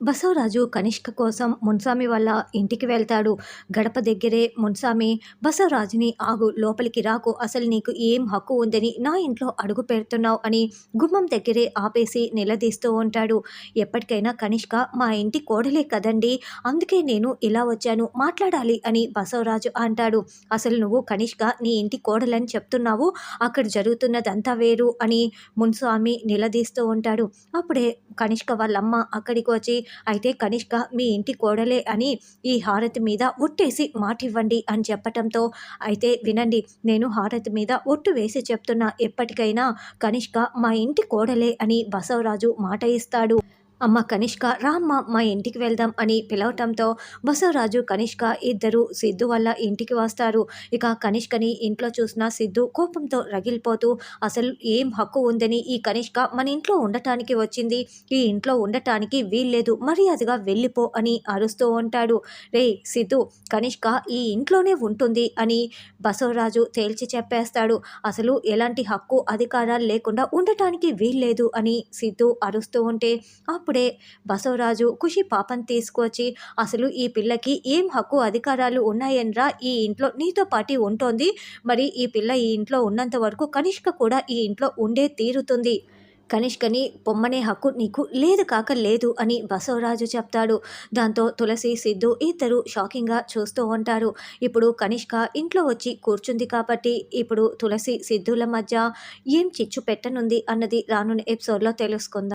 బసవరాజు కనిష్క కోసం మున్సామి వాళ్ళ ఇంటికి వెళ్తాడు. గడప దగ్గరే మున్సామి బసవరాజుని ఆగు లోపలికి రాకు. అసలు నీకు ఏం హక్కు ఉందని నా ఇంట్లో అడుగు పెడుతున్నావు అని గుమ్మం దగ్గరే ఆపేసి నిలదీస్తూ ఉంటాడు. ఎప్పటికైనా కనిష్క మా ఇంటి కోడలే కదండి అందుకే నేను ఇలా వచ్చాను మాట్లాడాలి అని బసవరాజు అంటాడు. అసలు నువ్వు కనిష్క నీ ఇంటి కోడలని చెప్తున్నావు? అక్కడ జరుగుతున్నదంతా వేరు అని మున్స్వామి నిలదీస్తూ ఉంటాడు. అప్పుడే కనిష్క వాళ్ళమ్మ అక్కడికి వచ్చి అయితే కనిష్క మీ ఇంటి కోడలే అని ఈ హారతి మీద ఒట్టేసి మాట ఇవ్వండి అని చెప్పటంతో అయితే వినండి నేను హారతి మీద ఒట్టు వేసి చెప్తున్నా ఎప్పటికైనా కనిష్క మా ఇంటి కోడలే అని బసవరాజు మాట ఇస్తాడు. అమ్మ కనిష్క రామ్మ మా ఇంటికి వెళ్దాం అని పిలవటంతో బసవరాజు కనిష్క ఇద్దరు సిద్ధు వల్ల ఇంటికి వస్తారు. ఇక కనిష్కని ఇంట్లో చూసిన సిద్ధు కోపంతో రగిలిపోతూ అసలు ఏం హక్కు ఉందని ఈ కనిష్క మన ఇంట్లో ఉండటానికి వచ్చింది. ఈ ఇంట్లో ఉండటానికి వీల్లేదు. మర్యాదగా వెళ్ళిపో అని అరుస్తూ ఉంటాడు. రే సిద్ధు కనిష్క ఈ ఇంట్లోనే ఉంటుంది అని బసవరాజు తేల్చి చెప్పేస్తాడు. అసలు ఎలాంటి హక్కు అధికారాలు లేకుండా ఉండటానికి వీల్లేదు అని సిద్ధు అరుస్తూ ఉంటే అప్పుడే బసవరాజు ఖుషి పాపం తీసుకొచ్చి అసలు ఈ పిల్లకి ఏం హక్కు అధికారాలు ఉన్నాయనరా? ఈ ఇంట్లో నీతో పాటు ఉంటోంది. మరి ఈ పిల్ల ఈ ఇంట్లో ఉన్నంత వరకు కనిష్క కూడా ఈ ఇంట్లో ఉండే తీరుతుంది. కనిష్కని పొమ్మనే హక్కు నీకు లేదు కాక లేదు అని బసవరాజు చెప్తాడు. దాంతో తులసి సిద్ధు ఇద్దరు షాకింగ్గా చూస్తూ ఉంటారు. ఇప్పుడు కనిష్క ఇంట్లో వచ్చి కూర్చుంది కాబట్టి ఇప్పుడు తులసి సిద్ధుల మధ్య ఏం చిచ్చు పెట్టనుంది అన్నది రానున్న ఎపిసోడ్లో తెలుసుకుందాం.